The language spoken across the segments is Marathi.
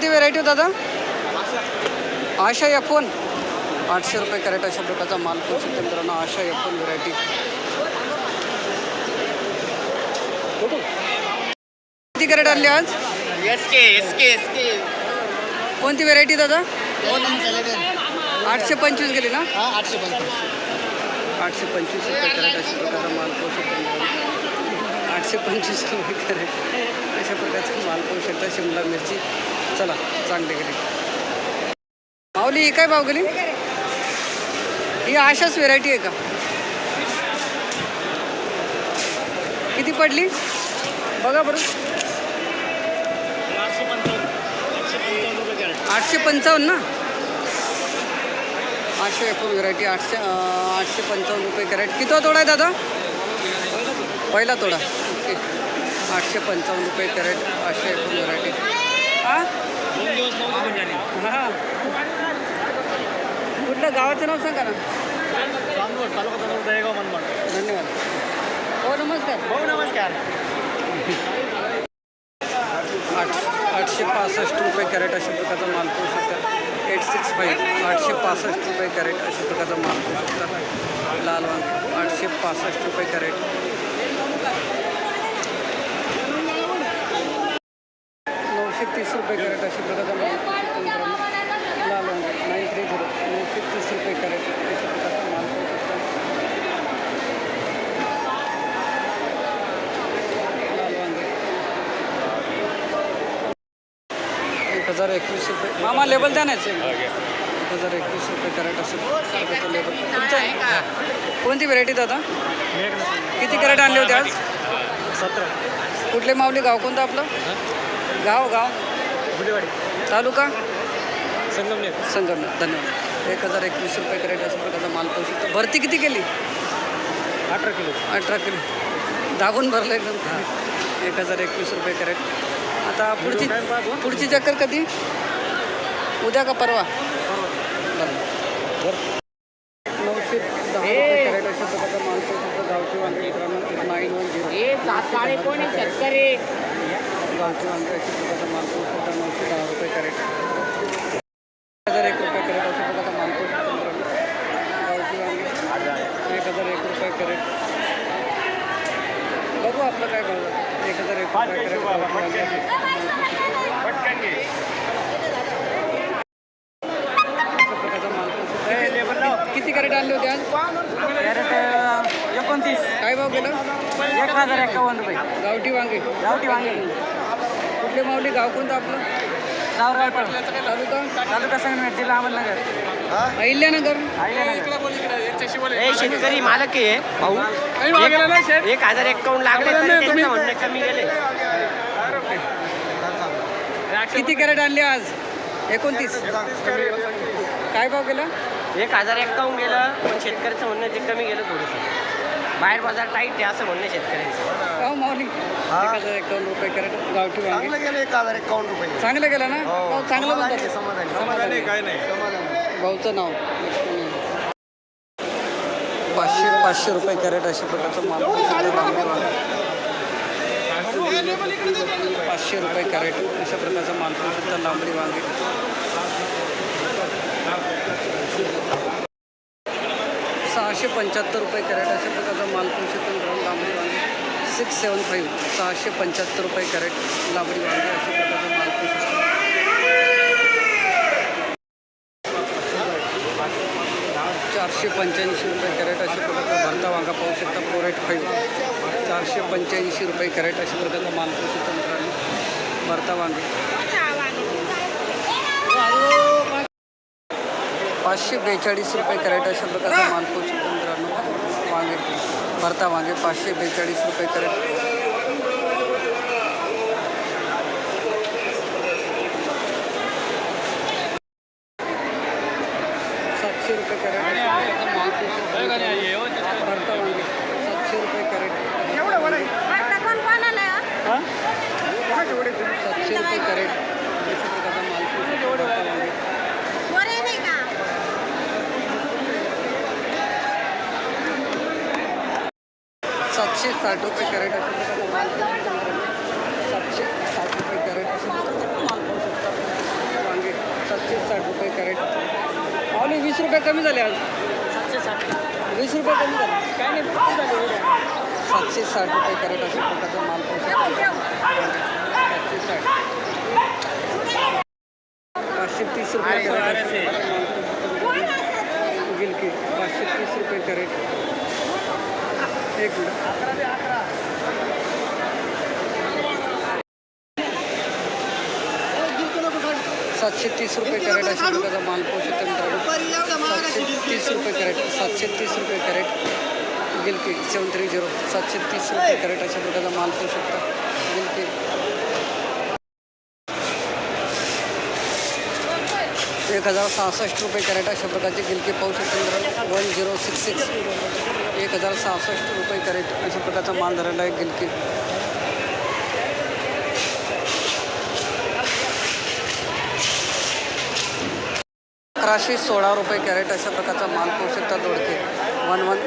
कोणती व्हेरायटी हो दादा? आशा एफ वन आठशे रुपये कॅरेट अशा प्रकारचा माल पाहू शकतो मित्रांनो आशा एफ वन व्हेरायटी किती कॅरेट आणली आज? कोणती व्हेरायटी दादा? आठशे पंचवीस गेली ना? हा आठशे पंचवीस. आठशे पंचवीस रुपये कॅरेट अशा प्रकारचा माल पाहू शकतो मित्रांनो. आठशे पंचवीस रुपये कॅरेट अशा प्रकारचा माल पाहू शकता शिमला मिरची. चला चांगली गेले माऊली ही काय भाव गेली? ही अशाच व्हेरायटी आहे का? किती पडली? बघा बरं. आठशे पंचावन्न ना? आठशे एकूण व्हेरायटी आठशे आठशे पंचावन्न रुपये कॅरेट किती तोडा आहे दादा? पहिला तोडा. ओके आठशे पंचावन्न रुपये कॅरेट आठशे एकूण व्हेरायटी हां हां. कुठलं? गावाचं नाव सांगा ना. धन्यवाद. हो नमस्कार. भाऊ नमस्कार. आठ आठशे पासष्ट रुपये कॅरेट अशा प्रकारचा माल पाहू शकता. एट सिक्स फाईव्ह आठशे पासष्ट रुपये कॅरेट अशा प्रकारचा माल पाहू शकता. लाल वांगे आठशे पासष्ट रुपये कॅरेट नऊशे तीस रुपये कॅरेट अशा प्रकारचा. लाल नाईन थ्री झिरो. नऊशे तीस रुपये कॅरेट. अशा प्रकारचा माल पाहू शकता लाल वांगे एक हजार एकवीस रुपये. मामा लेबल द्या ना याचे. एक हजार एकवीस रुपये कॅरेट असेल लेबल तुमचं आहे? कोणती व्हेरायटी दादा? किती कॅरेट आणले होते आज? सतरा. कुठले माऊली? गाव कोणतं आपलं? गाव गाव. गुडेवाडी तालुका? संगमनेर. संगमनेर. धन्यवाद. एक हजार एकवीस रुपये कॅरेट अशा प्रकारचा माल पाहू शकतो. भरती किती केली? अठरा किलो. अठरा किलो. दाबून भरलं एकदम. एक हजार एकवीस रुपये कॅरेट. आता पुढची पुढची चक्कर कधी? उद्या का परवा? नऊशे दहा रुपये कॅरेट अशा प्रकारचा माल पाहू शकतो. गावठी वांगे मित्रांनो नाईन वन झिरो. गावठी वांगे अशा प्रकारचा माल पाहू शकतो नऊशे दहा रुपये कॅरेट. हजार एक रुपये कॅरेट अशा प्रकारचा माल पाहू शकतो मित्रांनो गावठी वांगे एक हजार एक रुपये कॅरेट. बघू आपलं काय जातं. एक हजार एक रुपये कॅरेट. किती कॅरेट आणले होते आज? एकोणतीस. काय भाव गेला? एक हजार एकावन्न रुपये. गावठी वांगे. गावठी वांगे. माऊली गाव कोणतं आपलं? सावरावटर तालुका? तालुका संगमेर जिल्हा अहमदनगर. अहिल्यानगर. शेतकरी मालक आहे भाऊ. एक- एक हजार एक्कावन्न लागले तरी त्यांचं म्हणणं कमी गेले. किती कॅरेट आणले आज? एकोणतीस. काय भाव गेला? एक हजार एक्कावन्न गेलं पण शेतकऱ्याचं म्हणणं ते कमी गेलं थोडंसं. बाहेर बाजार टाईट आहे असं म्हणणं शेतकऱ्यांचं. माऊली. हजार एकावन्न रुपये कॅरेट गावठी वांगे. चांगलं गेलं एक हजार रुपये. चांगलं गेलं ना? हो, चांगलं बोलतात. समाधानी. समाधानी. काय नाही. भाऊचं नाव. पाचशे पाचशे रुपये कॅरेट अशा प्रकारचं माल. पाचशे रुपये कॅरेट अशा प्रकारचा माल सुद्धा लांबडी वांगे. सहाशे पंच्याहत्तर रुपये कॅरेट अशा प्रकारचा माल शकतो लांबडी वांगे. सिक्स सेवन फाईव्ह सहाशे पंच्याहत्तर रुपये कॅरेट लांबडी वांगे अशा प्रकारचा माल शकतो चारशे पंच्याऐंशी रुपये कॅरेट अशा प्रकारचा भरता वांगा पाहू शकता प्रोरेट फाईव्ह चारशे पंच्याऐंशी रुपये कॅरेट अशा प्रकारचा माल पाहू भरता वांगे. पाचशे बेचाळीस रुपये कॅरेट अशा प्रकारचा माल पाहू शकता मित्रांनो वांगे भरता वांगे पाचशे बेचाळीस रुपये कॅरेट. सातशे रुपये कॅरेट. भरता वांगे सातशे रुपये कॅरेट. हां? सातशे रुपये कॅरेट. सातशे साठ रुपये कॅरेट अशा प्रकारचा माल पाहू शकता मित्रांनो. सातशे साठ रुपये कॅरेट अशा प्रकारचा माल पाहू शकता साठ रुपये कॅरेट। माऊली वीस रुपये कमी झाले आज। सातशे साठ। वीस रुपये कमी झाले काय नाही फक्त झाले सातशे साठ रुपये कॅरेट अशा प्रकारचा माल पाहू शकतो सातशे साठ। पाचशे तीस रुपये कॅरेट। माल. गिलकी पाचशे तीस रुपये कॅरेट। एक सातशे तीस रुपये कॅरेट अशा प्रकारचा माल पाहू शकतो सातशे तीस रुपये कॅरेट सातशे तीस रुपये कॅरेट. गिलकी सेवन थ्री झिरो सातशे तीस रुपये कॅरेट अशा प्रकारचा माल पाहू शकता गिलकी. एक हजार सहासष्ट रुपये कॅरेट अशा प्रकारचे गिलकी पाहू शकतो वन झिरो सिक्स सिक्स. एक हजार सहासष्ट रुपये कॅरेट अशा प्रकारचा माल धरलेला आहे गिलकी. अकराशे सोळा रुपये कॅरेट अशा प्रकारचा माल पाहू शकता दोडके. वन वन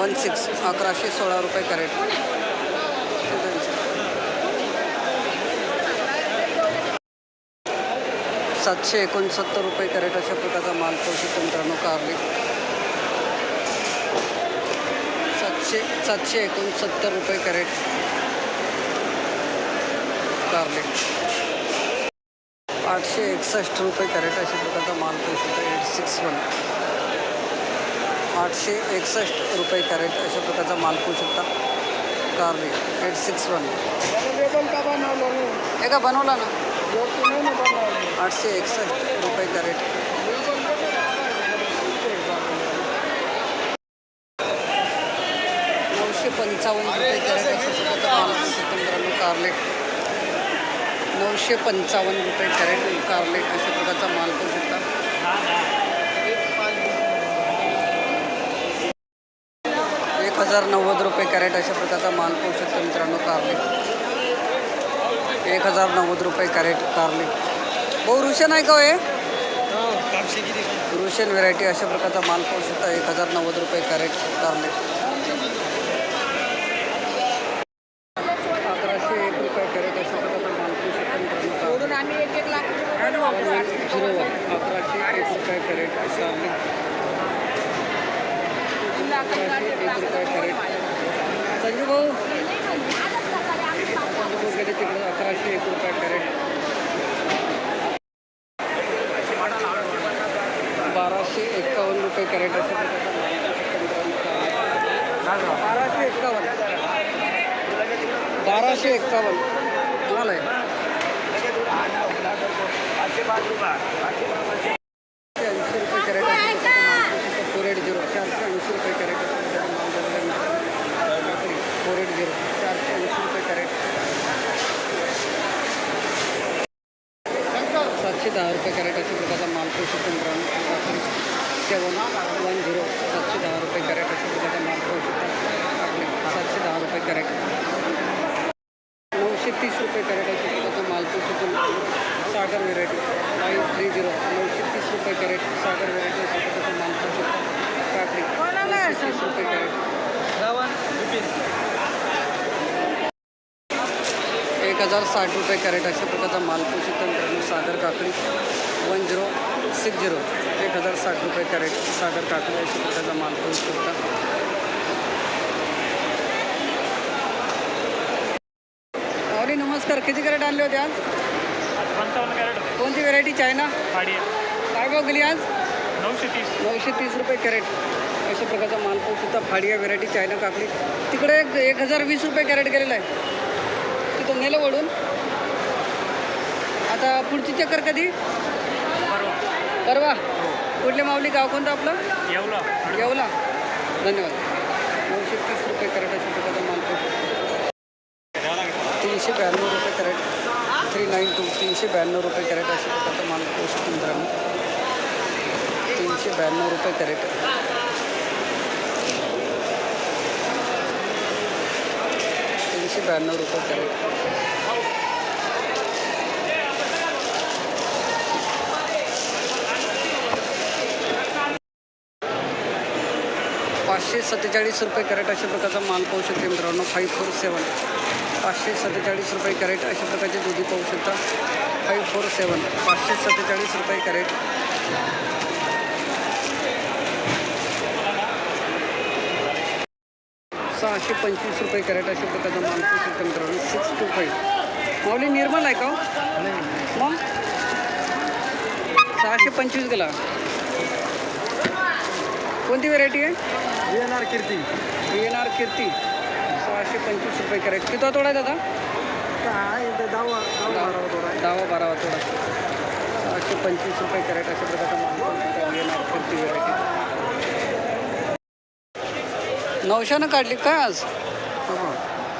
वन सिक्स अकराशे सोळा रुपये कॅरेट. सातशे एकोणसत्तर रुपये कॅरेट अशा प्रकारचा माल पाहू शकतो मित्रांनो कारली. सातशे सातशे एकोणसत्तर रुपये कॅरेट कारली. आठशे एकसष्ट रुपये कॅरेट अशा प्रकारचा माल पाहू शकता एट सिक्स वन. आठशे एकसष्ट रुपये कॅरेट अशा प्रकारचा माल पाहू शकता कारली एट सिक्स वन. हे का बनवला ना? आठशे एकसष्ट रुपये कॅरेट नऊशे पंचावन्न रुपये कॅरेट अशा प्रकारचा माल मित्रांनो कार्लेट नऊशे पंचावन्न रुपये कॅरेट कार्लेट अशा प्रकारचा माल पाहू शकता एक हजार नव्वद रुपये कॅरेट अशा प्रकारचा माल पाहू शकता मित्रांनो कार्लेट एक हजार नव्वद रुपये कॅरेट कारले. भाऊ रुशन आहे का हो हे? रुशन व्हेरायटी अशा प्रकारचा माल पाहू शकता. एक हजार नव्वद रुपये कॅरेट कारले. अकराशे एक रुपये कॅरेट अशा प्रकारचा माल पाहू शकता झिरो अकराशे एक रुपये कॅरेट कारले. अकराशे एक रुपये कॅरेट. संजू भाऊ संजू भाऊ. गेले तिकडे अकराशे एक रुपये कॅरेट. बाराशे एकावन्न रुपये कॅरेट असं बाराशे एक्कावन्न बाराशे एक्कावन्न माल आहे चारशे ऐंशी रुपये कॅरेट अशा प्रकारचा माल फोर एट झिरो चारशे ऐंशी रुपये कॅरेट अशा प्रकारचा माल दिलेला आहे फोर एट झिरो चारशे ऐंशी रुपये कॅरेट सातशे दहा रुपये कॅरेट अशा प्रकारचा माल पोषक मित्रांनो सेवन वन झिरो सातशे दहा रुपये कॅरेट अशा प्रकारचा माल पोषक आपले सातशे दहा रुपये कॅरेट नऊशे तीस रुपये कॅरेट अशा प्रकारचा माल Poshak Sagar variety five three zero नऊशे तीस रुपये कॅरेट सागर व्हेरायटी अशा प्रकारचा माल पोषक काकडी नऊशे तीस रुपये कॅरेट एक हजार साठ रुपये कॅरेट अशा प्रकारचा माल पोहू शकता मित्रांनो सागर काकडी वन झिरो सिक्स झिरो एक हजार साठ रुपये कॅरेट सागर काकडी अशा प्रकारचा माल पोहू शकता माऊली नमस्कार. किती कॅरेट आणले होते आज? पंचावन्न कॅरेट होते. कोणती व्हेरायटी चायना? काय भाव गेली आज? नऊशे तीस. नऊशे तीस रुपये कॅरेट अशा प्रकारचा माल पाहू शकता फाडिया व्हेरायटी चायना काकडी. तिकडे एक एक हजार वीस रुपये कॅरेट गेलेला आहे. नेलं वडून आता पुढची चक्कर कधी? परवा. कुठले माऊली गाव कोणतं आपलं? येवला. येवला. धन्यवाद. नऊशे तीस रुपये कॅरेट अशा प्रकारचा माल तीनशे ब्याण्णव रुपये कॅरेट. Three nine to. तीनशे ब्याण्णव रुपये कॅरेट अशा प्रकारचा माल शकतो मित्रांनो. तीनशे ब्याण्णव रुपये कॅरेट. तीनशे ब्याण्णव रुपये कॅरेट. पाचशे सत्तेचाळीस रुपये कॅरेट अशा प्रकारचा माल पाहू शकते मित्रांनो फाईव्ह फोर सेवन पाचशे सत्तेचाळीस रुपये कॅरेट अशा प्रकारचे दुधी पाहू शकता. फाईव्ह फोर सेवन पाचशे सत्तेचाळीस रुपये कॅरेट. सहाशे पंचवीस रुपये कॅरेट अशा प्रकारचा पाहू शकता मित्रांनो six two five Mauli Nirmal आहे का हो? मग? सहाशे पंचवीस गेला. कोणती व्हेरायटी आहे? येणार Kirti. V N R Kirti. सहाशे पंचवीस रुपये कॅरेट. किती तोडा आहे दादा? दहावा दहावा बारावा तोडा सहाशे पंचवीस रुपये कॅरेट अशा प्रकारचा माल V N R Kirti variety नऊशेनं काढली काय आज?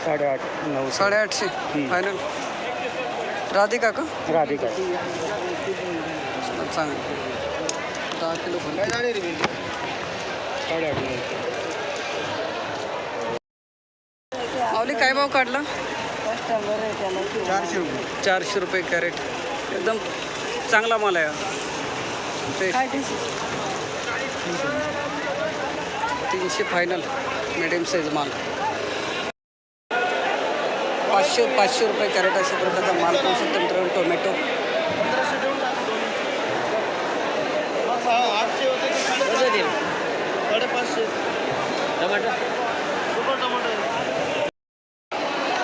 साडेआठ नऊ साडेआठशे. फायनल. राधिका का? राधिका. चांगलं. दहा किलो. साडेआठ माऊली काय भाव काढला? चारशे रुपये. चारशे रुपये कॅरेट. एकदम चांगला माल आहे तीनशे फायनल मिडियम साईज माल. पाचशे पाचशे रुपये कॅरेट अशा प्रकारचा माल पाहू शकतो मित्रांनो टोमॅटो.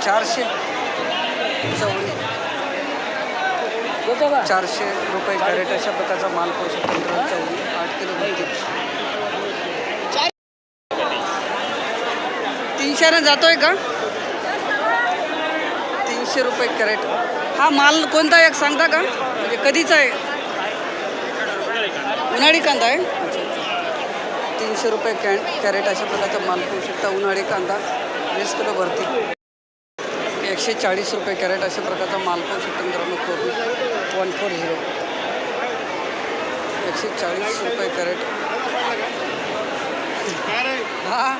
चारशे. चवळी. चारशे रुपये कॅरेट अशा प्रकारचा माल पाहू शकतो मित्रांनो चवळी. आठ किलो तीनशेनं जातोय का? तीनशे रुपये कॅरेट. हा माल कोणता आहे एक सांगता का? म्हणजे कधीचा आहे? उन्हाळी कांदा आहे? अच्छा तीनशे रुपये कॅ कॅरेट अशा प्रकारचा माल पाहू शकता उन्हाळी कांदा वीस किलो भरती. एकशे चाळीस रुपये कॅरेट अशा प्रकारचा माल पाहू शकतो मित्रांनो कोबी. वन फोर झिरो एकशे चाळीस रुपये कॅरेट. हा.